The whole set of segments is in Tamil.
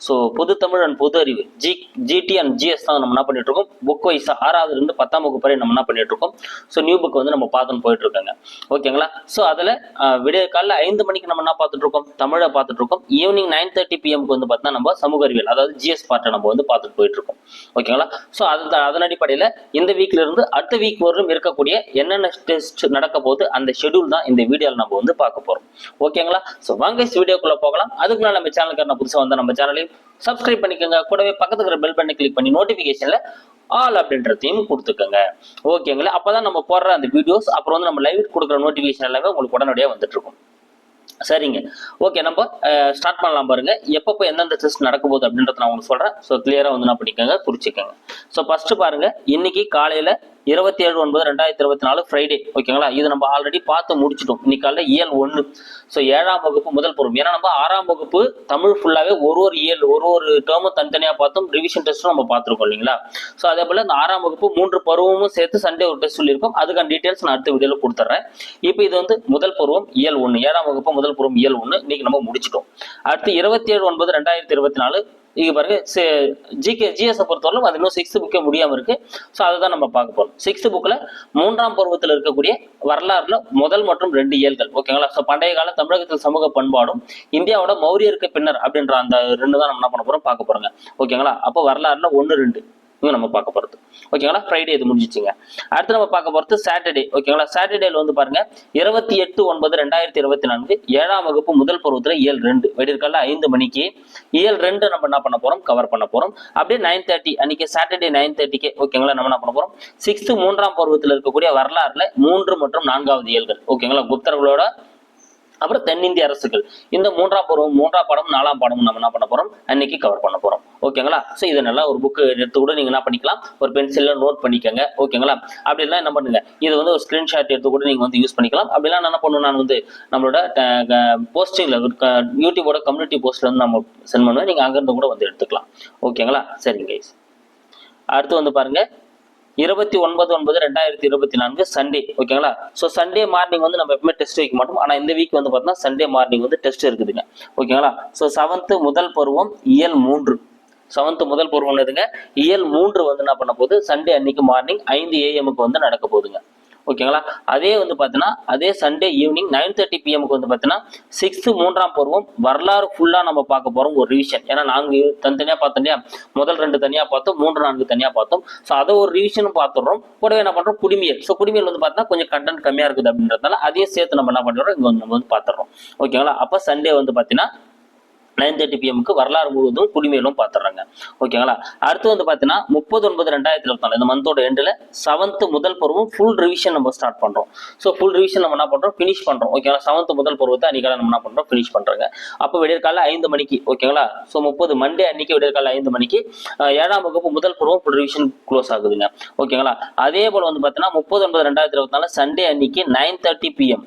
ஸோ பொது தமிழ் அண்ட் பொது அறிவு. ஜி ஜிடி அண்ட் ஜிஎஸ் தான் நம்ம என்ன பண்ணிட்டு இருக்கோம் புக் வைஸ் ஆறாவது இருந்து பத்தாம் வகுப்பு வரை நம்ம என்ன பண்ணிட்டு இருக்கோம் ஸோ நியூ புக் வந்து நம்ம பார்த்துன்னு போயிட்டு இருக்காங்க ஓகேங்களா ஸோ அதில் விடிய காலைல ஐந்து மணிக்கு நம்ம என்ன பார்த்துட்டு இருக்கோம் தமிழை பார்த்துட்டு இருக்கோம் ஈவினிங் நைன் தேர்ட்டி பிஎம்க்கு வந்து பார்த்தா நம்ம சமூக அறிவியல் அதாவது ஜிஎஸ் பார்ட்டை நம்ம வந்து பார்த்துட்டு போயிட்டு இருக்கோம் ஓகேங்களா ஸோ அது அதன் அடிப்படையில் இந்த வீக்ல இருந்து அடுத்த வீக் வரலும் இருக்கக்கூடிய என்னென்ன டெஸ்ட் நடக்க போகுது அந்த ஷெடியூல் தான் இந்த வீடியோவில் நம்ம வந்து பார்க்க போகிறோம் ஓகேங்களா ஸோ வாங்க வீடியோக்குள்ளே போகலாம். அதுக்கு நம்ம சேனலுக்கு நான் புதுசாக வந்தால் நம்ம சேனலையும் சப்ஸ்கிரைப் பண்ணிக்கோங்க. கூடவே பக்கத்துக்கு பெல் பண்ணி கிளிக் பண்ணி நோட்டிஃபிகேஷன்ல ஆல் அப்படின்றதையும் கொடுத்துக்கோங்க. ஓகேங்களா அப்போதான் நம்ம போடுற அந்த வீடியோஸ் அப்புறம் வந்து நம்ம லைவ் கொடுக்குற நோட்டிஃபிகேஷன் எல்லாமே உங்களுக்கு உடனடியாக வந்துட்டு இருக்கும் சரிங்க. ஓகே நம்ம ஸ்டார்ட் பண்ணலாம் பாருங்க. எப்பப்போ எந்தெந்த டெஸ்ட் நடக்க போகுது அப்படின்றத நான் உங்களுக்கு சொல்றேன். ஸோ கிளியராக வந்து நான் பண்ணிக்கோங்க குறிச்சிக்கோங்க ஸோ ஃபர்ஸ்ட் பாருங்க. இன்னைக்கு காலையில இருபத்தி ஏழு ஒன்பது ரெண்டாயிரத்தி இருபத்தி நாலு ஃப்ரைடே ஓகேங்களா இது நம்ம ஆல்ரெடி பார்த்து முடிச்சிட்டோம். இன்னைக்கு காலைல இயல் ஒன்று ஸோ ஏழாம் வகுப்பு முதல் பருவம் ஏன்னா நம்ம ஆறாம் வகுப்பு தமிழ் ஃபுல்லாகவே ஒரு ஒரு இயல் ஒரு ஒரு டேர்மும் தனித்தனியாக பார்த்தோம் ரிவிஷன் டெஸ்ட்டும் நம்ம பார்த்துருக்கோம் இல்லைங்களா? ஸோ அதே போல் இந்த ஆறாம் வகுப்பு மூன்று பருவமும் சேர்த்து சண்டே ஒரு டெஸ்ட் சொல்லியிருக்கோம். அதுக்கான டீட்டெயில்ஸ் நான் அடுத்த வீடியோவில் கொடுத்துட்றேன் இப்போ இது வந்து முதல் பருவம் இயல் ஒன்று ஏழாம் வகுப்பு முதல் பருவம் இயல் ஒன்று இன்னைக்கு நம்ம முடிச்சிட்டோம். அடுத்து இருபத்தி ஏழு ஒன்பது ரெண்டாயிரத்தி இருபத்தி நாலு இங்கே பாருங்க ஜிகே ஜிஎஸை பொறுத்தவரை அது இன்னும் சிக்ஸ்த் புக்கே முடியாமல் இருக்கு. ஸோ அதை தான் நம்ம பார்க்க போகிறோம் சிக்ஸ்த் புக்கில் மூன்றாம் பருவத்தில் இருக்கக்கூடிய வரலாறுல முதல் மற்றும் ரெண்டு இயல்கள். ஓகேங்களா ஸோ பண்டைய கால தமிழகத்தில் சமூக பண்பாடும் இந்தியாவோட மௌரியருக்கு பின்னர் அப்படின்ற அந்த ரெண்டு தான் நம்ம என்ன பண்ண போகிறோம் பார்க்க போகிறோங்க ஓகேங்களா அப்போ வரலாறுல ஒன்று ரெண்டு. இவங்க நம்ம பார்க்க போகிறது ஓகேங்களா ஃப்ரைடே இது முடிஞ்சிச்சுங்க. அடுத்து நம்ம பார்க்க போகிறது சாட்டர்டே ஓகேங்களா சாட்டர்டேல வந்து பாருங்க. இருபத்தி எட்டு ஒன்பது ரெண்டாயிரத்தி இருபத்தி நான்கு. ஏழாம் வகுப்பு முதல் பருவத்தில் இயல் ரெண்டு. விடியற்கால ஐந்து மணிக்கு. இயல் ரெண்டு நம்ம என்ன பண்ண போகிறோம் கவர் பண்ண போகிறோம் அப்படியே நைன் தேர்ட்டி அன்னைக்கு சாட்டர்டே நைன் தேர்ட்டிக்கு ஓகேங்களா நம்ம என்ன பண்ண போகிறோம் சிக்ஸ்த்து மூன்றாம் பருவத்தில் இருக்கக்கூடிய வரலாறுல மூன்று மற்றும் நான்காவது இயல்கள். ஓகேங்களா குப்தர்களோட அப்புறம் தென்னிந்திய அரசுகள். இந்த மூன்றாம் பருவம் மூன்றாம் பாடம் நாலாம் பாடம் நம்ம என்ன பண்ண போறோம்? அன்னைக்கு கவர் பண்ண போறோம். ஓகேங்களா ஸோ இது நல்லா ஒரு புக்கு எடுத்து கூட நீங்க என்ன பண்ணிக்கலாம்? ஒரு பென்சில்ல நோட் பண்ணிக்கோங்க. ஓகேங்களா அப்படிலாம் என்ன பண்ணுங்க? இது வந்து ஒரு ஸ்கிரீன்ஷாட் எடுத்து கூட நீங்க வந்து யூஸ் பண்ணிக்கலாம். அப்படிலாம் என்ன பண்ணுவேன் நான் வந்து நம்மளோட போஸ்டிங்ல யூடியூபோட கம்யூனிட்டி போஸ்ட்ல வந்து நம்ம சென்ட் பண்ணுவேன் நீங்க அங்கிருந்து கூட வந்து எடுத்துக்கலாம். ஓகேங்களா சரிங்க அடுத்து வந்து பாருங்க. இருபத்தி ஒன்பது ஒன்பது ரெண்டாயிரத்தி இருபத்தி நான்கு சண்டே ஓகேங்களா ஸோ சண்டே மார்னிங் வந்து நம்ம எப்பவுமே டெஸ்ட் வைக்க மாட்டோம். ஆனால் இந்த வீக் வந்து பார்த்தோம்னா சண்டே மார்னிங் வந்து டெஸ்ட் இருக்குதுங்க. ஓகேங்களா ஸோ செவன்த்து முதல் பருவம் இயல் மூன்று. செவன்த் முதல் பருவம் எதுங்க இயல் மூன்று வந்து என்ன பண்ண போகுது? சண்டே அன்னைக்கு மார்னிங் ஐந்து ஏஎம்க்கு வந்து நடக்க போகுதுங்க. ஓகேங்களா? அதே வந்து பார்த்தீங்கன்னா அதே சண்டே ஈவினிங் நைன் தேர்ட்டி பிஎம்க்கு வந்து பார்த்தீங்கன்னா சிக்ஸ்த்து மூன்றாம் பருவம் வரலாறு ஃபுல்லாக நம்ம பார்க்க போகிறோம் ஒரு ரிவிஷன் ஏன்னா நாங்கள் தனித்தனியாக பார்த்தோம் இல்லையா? முதல் ரெண்டு தனியாக பார்த்தோம் மூன்று நான்கு தனியாக பார்த்தோம். ஸோ அதை ஒரு ரிவிஷனும் பார்த்துடுறோம். கூடவே என்ன பண்ணுறோம் குடிமியல். ஸோ குடிமியல் வந்து பார்த்தீங்கன்னா கொஞ்சம் கண்டென்ட் கம்மியாக இருக்குது அப்படின்றதுனால அதையும் சேர்த்து நம்ம என்ன பண்ணுறோம் இங்கே வந்து நம்ம வந்து பார்த்துடுறோம். ஓகேங்களா? அப்போ சண்டே வந்து பார்த்தீங்கன்னா நைன் தேர்ட்டி பிஎம்க்கு வரலாறு முழுவதும் குடிமையிலும் பார்த்துறாங்க ஓகேங்களா? அடுத்து வந்து பார்த்தீங்கன்னா முப்பது ஒன்பது ரெண்டாயிரத்தி இருபத்தி நாலு இந்த மந்தோட எண்டில் செவன்த் முதல் பருவம் ஃபுல் ரிவிஷன் நம்ம ஸ்டார்ட் பண்ணுறோம் ஸோ ஃபுல் ரிவிஷன் நம்ம என்ன பண்ணுறோம் ஃபினிஷ் பண்ணுறோம் ஓகேங்களா? செவன்த் முதல் பருவத்தை அன்றைக்கி நம்ம என்ன பண்ணுறோம் ஃபினிஷ் பண்ணுறாங்க அப்போ விடியற்கால ஐந்து மணிக்கு ஓகேங்களா? ஸோ முப்பது மண்டே அன்னைக்கு விடியற்கால ஐந்து மணிக்கு ஏழாம் வகுப்பு முதல் பருவம் ஃபுல் ரிவிஷன் க்ளோஸ் ஆகுதுங்க. ஓகேங்களா? அதே போல் வந்து பார்த்தீங்கன்னா முப்பது ஒன்பது ரெண்டாயிரத்தி இருபத்தி நாலு சண்டே அன்னைக்கு நைன் தேர்ட்டி பிஎம்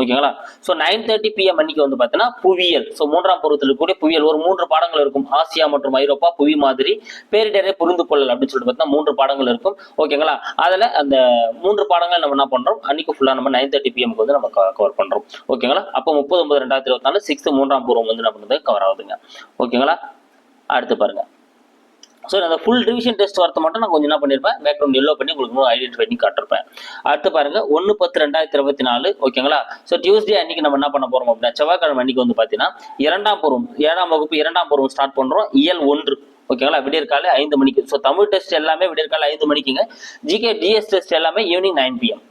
ஓகேங்களா? ஸோ நைன் தேர்ட்டி பிஎம் அன்னைக்கு வந்து பார்த்தீங்கன்னா புவியியல். ஸோ மூன்றாம் பருவத்தில் இருக்கக்கூடிய புவியியல். ஒரு மூன்று பாடங்கள் இருக்கும். ஆசியா மற்றும் ஐரோப்பா புவி மாதிரி. பேரிடரை புரிந்து கொள்ளல் அப்படின்னு சொல்லிட்டு பார்த்தீங்கன்னா மூன்று பாடங்கள் இருக்கும். ஓகேங்களா? அதில் அந்த மூன்று பாடங்கள் நம்ம என்ன பண்ணுறோம் அன்னைக்கு ஃபுல்லாக நம்ம நைன் தேர்ட்டி பிஎம்க்கு வந்து நம்ம கவர் பண்ணுறோம் ஓகேங்களா? அப்போ முப்பது ஒன்பது ரெண்டாயிரத்தி இருபத்தி நாலு சிக்ஸ்த்து மூன்றாம் பருவம் வந்து நம்ம வந்து கவர் ஆகுதுங்க. ஓகேங்களா? அடுத்து பாருங்கள் ஸோ அந்த ஃபுல் ரிவிஷன் டெஸ்ட் வரது மட்டும் நான் கொஞ்சம் என்ன பண்ணியிருப்பேன் பேக்ரவுண்ட் எல்லோ பண்ணி உங்களுக்கு ஐடென்டிஃபை பண்ணி காட்டிருப்பேன். அடுத்து பாருங்க ஒன்று பத்து ரெண்டாயிரத்தி இருபத்தி நாலு ஓகேங்களா ஸோ டியூஸ்டே அன்னைக்கு நம்ம என்ன பண்ண போறோம் அப்படின்னா செவ்வாய்க்கிழமை அன்னைக்கு வந்து பார்த்தீங்கன்னா இரண்டாம் பருவம் ஏழாம் வகுப்பு இரண்டாம் பருவம் ஸ்டார்ட் பண்றோம் இயல் ஒன்று ஓகேங்களா விடியற்காலை ஐந்து மணிக்கு. ஸோ தமிழ் டெஸ்ட் எல்லாமே விடியற்காலை ஐந்து மணிக்குங்க. ஜிகே டிஎஸ் டெஸ்ட் எல்லாமே ஈவினிங் நைன் பிஎம்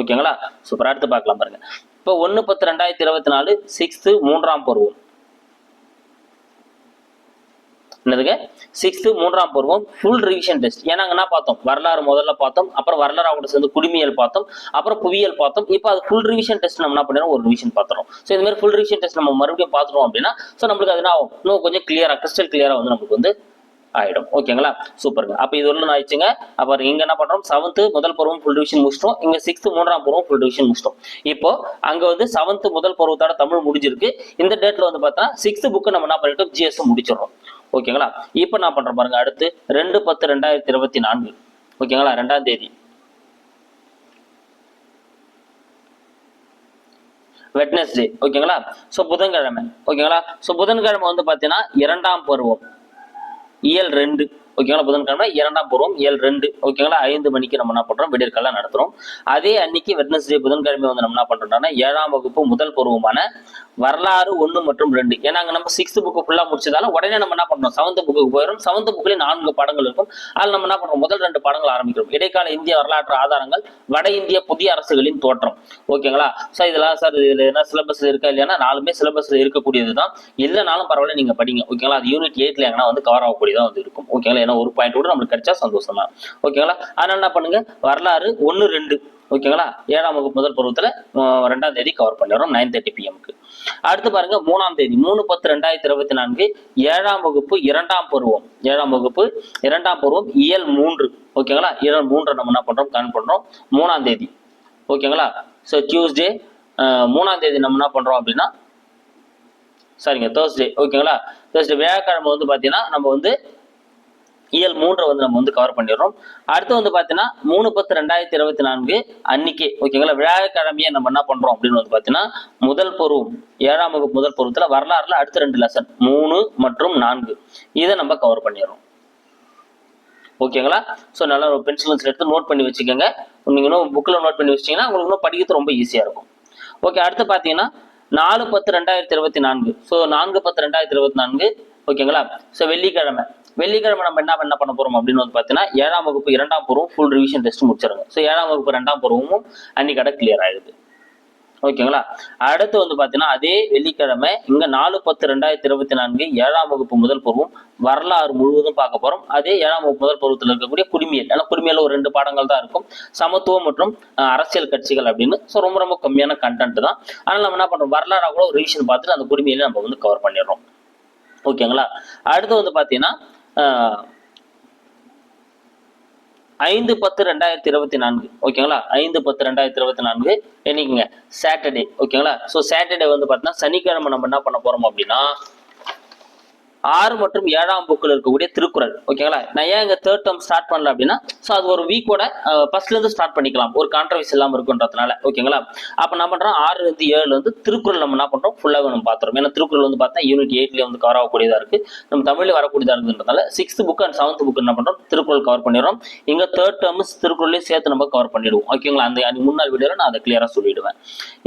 ஓகேங்களா சூப்பர் அடுத்து பார்க்கலாம் பாருங்க. இப்போ ஒன்று பத்து ரெண்டாயிரத்தி இருபத்தி நாலு சிக்ஸ்த்து மூன்றாம் பருவம் என்னதுங்க? சிக்ஸ்த்து மூன்றாம் பருவம் ஃபுல் ரிவிஷன் டெஸ்ட் ஏன்னா என்ன பார்த்தோம்? வரலாறு முதல்ல பார்த்தோம் அப்புறம் வரலாறு கூட சேர்ந்து குடிமியல் பார்த்தோம் அப்புறம் புவியியல் பார்த்தோம். இப்போ அது ஃபுல் ரிவிஷன் டெஸ்ட் நம்ம என்ன பண்ணுறோம் ஒரு ரிவிஷன் பார்த்துறோம் ஸோ இந்த மாதிரி ஃபுல் ரிவிஷன் டெஸ்ட் நம்ம மறுபடியும் பார்த்துட்டோம் அப்படின்னா ஸோ நம்மளுக்கு அது என்ன ஆகும்? இன்னும் கொஞ்சம் கிளியரா கிறிஸ்டல் கிளியராக வந்து நமக்கு வந்து ஆயிடும். ஓகேங்களா? சூப்பருங்க. அப்போ இது ஒன்று ஆயிடுச்சுங்க. அப்புறம் இங்க என்ன பண்றோம்? செவன்த் முதல் பருவம் ஃபுல் டிவிஷன் முடிச்சிட்டோம். இங்க சிக்ஸ்த் மூன்றாம் பருவம் ஃபுல் டிவிஷன் முடிச்சிட்டோம். இப்போ அங்க வந்து செவன்த் முதல் பருவத்தோட தமிழ் முடிஞ்சிருக்கு. இந்த டேட்ல வந்து பார்த்தா சிக்ஸ்த் புக்கு நம்ம என்ன பண்ணிட்டோம்? ஜிஎஸ் முடிச்சிடறோம். ஓகேங்களா? இப்போ நான் பண்றேன் பாருங்க அடுத்து ரெண்டு பத்து ரெண்டாயிரத்தி இருபத்தி நான்கு. ஓகேங்களா? ரெண்டாம் தேதி. வெட்னஸ்டே ஓகேங்களா? ஸோ புதன்கிழமை. ஓகேங்களா? ஸோ புதன்கிழமை வந்து பார்த்தீங்கன்னா இரண்டாம் பருவம். இயல் ரெண்டு. ஓகேங்களா புதன்கிழமை இரண்டாம் பருவம் ஏழு ரெண்டு. ஓகேங்களா ஐந்து மணிக்கு நம்ம என்ன பண்றோம்? விடியற்காலம் நடத்துறோம். அதே அன்னைக்கு வெட்னஸ்டே புதன்கிழமை வந்து நம்ம என்ன பண்ணுறோம்னா ஏழாம் வகுப்பு முதல் பருவமான வரலாறு ஒன்று மற்றும் ரெண்டு. ஏன்னா அங்க நம்ம சிக்ஸ்த் புக்கு ஃபுல்லாக முடிச்சதால உடனே நம்ம என்ன பண்றோம்? செவன்த் புக்கு போயிடும் செவன்த் புக்கில் நான்கு பாடங்கள் இருக்கும். அதில் நம்ம என்ன பண்றோம்? முதல் ரெண்டு பாடங்கள் ஆரம்பிக்கிறோம். இடைக்கால இந்திய வரலாற்று ஆதாரங்கள் வட இந்திய புதிய அரசுகளின் தோற்றம். ஓகேங்களா சார் இதெல்லாம் சார் இதுல என்ன சிலபஸ் இருக்கா இல்லையா நாலுமே சிலபஸ்ல இருக்கக்கூடியது தான் இல்லைனாலும் பரவாயில்ல நீங்க படிங்க. ஓகேங்களா அது யூனிட் எயிட்ல எங்கன்னா வந்து கவர் ஆகக்கூடியதா வந்து இருக்கும். ஓகேங்களா ஏன்னா ஒரு பாயிண்ட் கூட நம்மளுக்கு கிடைச்சா சந்தோஷம் தான் ஓகேங்களா அதனால என்ன பண்ணுங்க? வரலாறு ஒன்று ரெண்டு. ஓகேங்களா ஏழாம் வகுப்பு முதல் பருவத்துல ரெண்டாம் தேதி கவர் பண்ணிடுறோம் நைன் தேர்ட்டி பிஎம்க்கு அடுத்து பாருங்க மூணாம் தேதி மூணு பத்து ரெண்டாயிரத்தி இருபத்தி நான்கு ஏழாம் வகுப்பு இரண்டாம் பருவம். ஏழாம் வகுப்பு இரண்டாம் பருவம் இயல் மூன்று. ஓகேங்களா இயல் மூன்று நம்ம என்ன பண்றோம்? கன் பண்றோம். மூணாம் தேதி. ஓகேங்களா ஸோ டியூஸ்டே மூணாம் தேதி நம்ம என்ன பண்றோம் அப்படின்னா சரிங்க தேர்ஸ்டே ஓகேங்களா தேர்ஸ்டே வியாழக்கிழமை வந்து பார்த்தீங்கன்னா நம்ம வந்து இயல் மூன்றை வந்து நம்ம வந்து கவர் பண்ணிடுறோம். அடுத்து வந்து பார்த்தீங்கன்னா மூணு பத்து ரெண்டாயிரத்தி இருபத்தி நான்கு அன்னைக்கு ஓகேங்களா வியாழக்கிழமையே நம்ம என்ன பண்றோம் அப்படின்னு வந்து பார்த்தீங்கன்னா முதல் பருவம் ஏழாம் வகுப்பு முதல் பருவத்தில் வரலாறுல அடுத்த ரெண்டு லெசன் மூணு மற்றும் நான்கு. இதை நம்ம கவர் பண்ணிடுறோம். ஓகேங்களா ஸோ நல்லா ஒரு பென்சில் எடுத்து நோட் பண்ணி வச்சுக்கோங்க. நீங்கள் இன்னும் புக்கில் நோட் பண்ணி வச்சிங்கன்னா உங்களுக்கு இன்னும் படிக்கிறது ரொம்ப ஈஸியாக இருக்கும். ஓகே அடுத்து பார்த்தீங்கன்னா நாலு பத்து ரெண்டாயிரத்தி இருபத்தி நான்கு. ஸோ நான்கு பத்து ரெண்டாயிரத்தி இருபத்தி நான்கு ஓகேங்களா ஸோ வெள்ளிக்கிழமை. வெள்ளிக்கிழமை நம்ம என்ன என்ன பண்ண போறோம் அப்படின்னு வந்து பார்த்தீங்கன்னா ஏழாம் வகுப்பு இரண்டாம் பருவம் ஃபுல் ரிவிஷன் டெஸ்ட் முடிச்சிருங்க. ஸோ ஏழாம் வகுப்பு ரெண்டாம் பருவமும் அன்னைக்கடை கிளியர் ஆயிடுது. ஓகேங்களா அடுத்து வந்து பார்த்தீங்கன்னா அதே வெள்ளிக்கிழமை இங்க நாலு பத்து ரெண்டாயிரத்தி இருபத்தி நான்கு ஏழாம் வகுப்பு முதல் பருவம் வரலாறு முழுவதும் பார்க்க போறோம். அதே ஏழாம் வகுப்பு முதல் பருவத்தில் இருக்கக்கூடிய குடிமியல். ஏன்னா குடிமியல் ஒரு ரெண்டு பாடங்கள் தான் இருக்கும். சமத்துவம் மற்றும் அஹ், அரசியல் கட்சிகள் அப்படின்னு. ஸோ ரொம்ப ரொம்ப கம்மியான கண்டென்ட் தான். ஆனால் நம்ம என்ன பண்றோம்? வரலாறாக கூட ஒரு ரிவிஷன் பார்த்துட்டு அந்த குடிமையில நம்ம வந்து கவர் பண்ணிடுறோம். ஓகேங்களா அடுத்து வந்து பார்த்தீங்கன்னா ஐந்து பத்து ரெண்டாயிரத்தி இருபத்தி நான்கு. ஓகேங்களா? ஐந்து பத்து ரெண்டாயிரத்தி இருபத்தி நான்கு என்னைக்குங்க சாட்டர்டே ஓகேங்களா? ஸோ சாட்டர்டே வந்து பார்த்தீங்கன்னா சனிக்கிழமை நம்ம என்ன பண்ண போறோம் அப்படின்னா ஆறு மற்றும் ஏழாம் புக்கில் இருக்கக்கூடிய திருக்குறள். ஓகேங்களா? நான் ஏன் இங்கே தேர்ட் டேர்ம் ஸ்டார்ட் பண்ணல அப்படின்னா ஸோ அது ஒரு வீக்கோட ஃபர்ஸ்ட்லேருந்து ஸ்டார்ட் பண்ணிக்கலாம். ஒரு கான்ட்ரவர்ஸ் இல்லாமல் இருக்குன்றதுனால. ஓகேங்களா? அப்போ என்ன பண்ணுறோம் ஆறு இருந்து ஏழு வந்து திருக்குறள் நம்ம என்ன பண்ணுறோம் ஃபுல்லாக நம்ம பார்த்துறோம் ஏன்னா திருக்குறள் வந்து பார்த்தா யூனிட் எயிட்ல வந்து கவர் ஆகக்கூடியதாக இருக்கு. நம்ம தமிழில் வரக்கூடியதாக இருக்குன்றதால sixth book and seventh book என்ன பண்ணுறோம் திருக்குறள் கவர் பண்ணிடுறோம். இங்கே தேர்ட் டேர்ம்ஸ் திருக்குறளையும் சேர்த்து நம்ம கவர் பண்ணிடுவோம். ஓகேங்களா? அந்த முன்னாள் வீடியோவில் நான் அதை கிளியராக சொல்லிடுவேன்.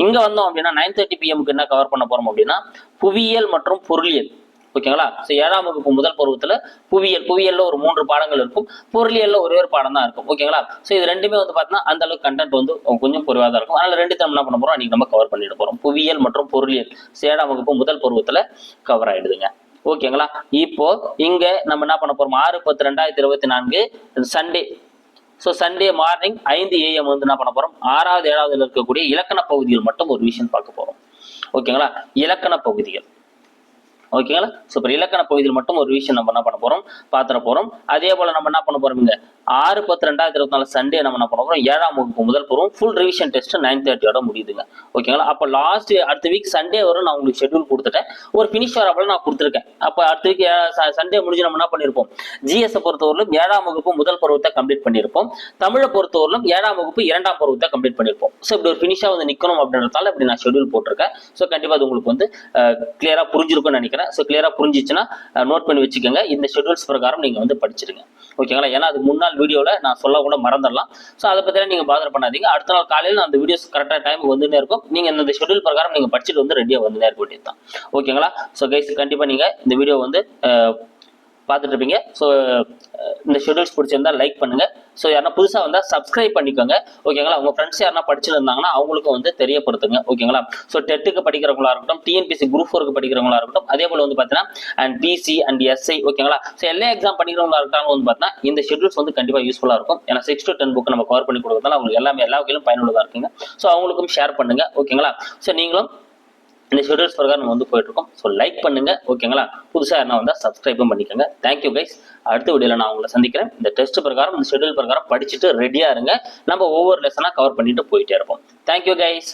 இங்கே வந்தோம் அப்படின்னா நைன் தேர்ட்டி பிஎம்க்கு என்ன கவர் பண்ண போகிறோம் அப்படின்னா புவியியல் மற்றும் பொருளியல். ஓகேங்களா? ஸோ ஏழாம் வகுப்பு முதல் பருவத்தில் புவியியல் புவியியல்ல ஒரு மூன்று பாடங்கள் இருக்கும். பொருளியல்ல ஒரே ஒரு பாடம் தான் இருக்கும். ஓகேங்களா? ஸோ இது ரெண்டுமே வந்து பார்த்தீங்கன்னா அந்த அளவுக்கு கண்டென்ட் வந்து கொஞ்சம் குறைவாக தான் இருக்கும். அதனால ரெண்டு நம்ம என்ன பண்ண போறோம்? அன்னைக்கு நம்ம கவர் பண்ணிட போறோம். புவியியல் மற்றும் பொருளியல். ஏழாம் வகுப்பு முதல் பருவத்தில் கவர் ஆயிடுதுங்க. ஓகேங்களா? இப்போ இங்க நம்ம என்ன பண்ண போறோம்? ஆறு பத்து ரெண்டாயிரத்தி இருபத்தி நான்கு சண்டே ஸோ சண்டே மார்னிங் ஐந்து ஏஎம் வந்து என்ன பண்ண போறோம்? ஆறாவது ஏழாவதுல இருக்கக்கூடிய இலக்கண பகுதிகள் மட்டும் ஒரு விஷயம் பார்க்க போறோம். ஓகேங்களா? இலக்கண பகுதிகள். ஓகேங்களா ஸோ இப்போ இலக்கண பகுதியில் மட்டும் ஒரு விஷயம் நம்ம என்ன பண்ண போகிறோம் பார்த்துட போகிறோம் அதே போல் நம்ம என்ன பண்ண போகிறோம் இங்கே? ஆறு பத்து ரெண்டாயிரத்தி இருபத்தி நாலு சண்டே நம்ம என்ன பண்ண போகிறோம் ஏழாம் வகுப்பு முதல் பருவம் ஃபுல் ரிவிஷன் டெஸ்ட் நைன் தேர்ட்டியோட முடியுதுங்க. ஓகேங்களா அப்போ லாஸ்ட் அடுத்த வீக் சண்டே வரும். நான் உங்களுக்கு ஷெட்யூல் கொடுத்துட்டேன். ஒரு ஃபினிஷ் வரப்பல நான் கொடுத்துருக்கேன். அப்போ அடுத்த வீக் சண்டே முடிஞ்சு நம்ம என்ன பண்ணியிருப்போம் ஜிஎஸ் பொறுத்தவரையிலும் ஏழாம் வகுப்பு முதல் பருவத்தை கம்ப்ளீட் பண்ணியிருப்போம் தமிழை பொறுத்தவரையிலும் ஏழாம் வகுப்பு இரண்டாம் பருவத்தை கம்ப்ளீட் பண்ணியிருப்போம் ஸோ இப்படி ஒரு ஃபினிஷாக வந்து நிற்கணும் அப்படின்றதால இப்படி நான் ஷெட்யூல் போட்டிருக்கேன். ஸோ கண்டிப்பாக அது உங்களுக்கு வந்து கிளியராக புரிஞ்சிருக்கும்னு நினைக்கிறேன். ஸோ கிளியராக புரிஞ்சிச்சுன்னா நோட் பண்ணி வச்சுக்கோங்க. இந்த ஷெட்யூல்ஸ் பிரகாரம் நீங்கள் வந்து படிச்சிருங்க. ஓகேங்களா ஏன்னா அது முன்னாள் வீடியோவில் நான் சொல்ல கூட மறந்துடலாம். ஸோ அதை பற்றிலாம் நீங்கள் பாதர் பண்ணாதீங்க. அடுத்த நாள் காலையில் அந்த வீடியோஸ் கரெக்டாக டைமுக்கு வந்துனே இருக்கும். நீங்கள் இந்த ஷெட்யூல் பிரகாரம் நீங்கள் படிச்சுட்டு வந்து ரெடியாக வந்துனே இருக்க வேண்டியது தான் ஓகேங்களா ஸோ கைஸ் கண்டிப்பாக நீங்கள் இந்த வீடியோ வந்து பார்த்துட்டு இருப்பீங்க ஸோ இந்த ஷெட்யூல்ஸ் பிடிச்சிருந்தா லைக் பண்ணுங்க. ஸோ யாரா புதுசாக வந்தால் சப்ஸ்கிரைப் பண்ணிக்கோங்க. ஓகேங்களா உங்கள் ஃப்ரெண்ட்ஸ் யாரா படிச்சிருந்தாங்கன்னா அவங்களுக்கும் வந்து தெரியப்படுத்துங்க. ஓகேங்களா ஸோ டெட்டுக்கு படிக்கிறவங்களா இருக்கட்டும் டிஎன்பிசி குரூப் ஃபோருக்கு படிக்கிறவங்களா இருக்கட்டும் அதே போல் வந்து பார்த்தீங்கன்னா அண்ட் பிசி அண்ட் எஸ்ஐ ஓகேங்களா ஸோ எல்லா எக்ஸாம் படிக்கிறவங்களா இருக்காங்க வந்து பார்த்தீங்கன்னா இந்த ஷெட்யூல்ஸ் வந்து கண்டிப்பாக யூஸ்ஃபுல்லாக இருக்கும். ஏன்னா சிக்ஸ் டு டென் புக் நம்ம கவர் பண்ணி கொடுக்கறதால அவங்களுக்கு எல்லாமே எல்லா வகையிலும் பயனுள்ளதாக இருக்குங்க. ஸோ அவங்களுக்கும் ஷேர் பண்ணுங்க. ஓகேங்களா ஸோ நீங்களும் இந்த ஷெடியூல்ஸ் பிரகாரம் நம்ம வந்து போயிட்டு இருக்கோம் ஸோ லைக் பண்ணுங்க ஓகேங்களா புதுசாக என்ன வந்தால் சப்ஸ்கிரைபும் பண்ணிக்கோங்க. தேங்க்யூ கைஸ் அடுத்த வீடியோவில் நான் உங்களை சந்திக்கிறேன். இந்த டெஸ்ட் பிரகாரம் இந்த ஷெடியூல் பிரகாரம் படிச்சுட்டு ரெடியாக இருங்க. நம்ம ஒவ்வொரு லெசனாக கவர் பண்ணிட்டு போயிட்டே இருப்போம். Thank you guys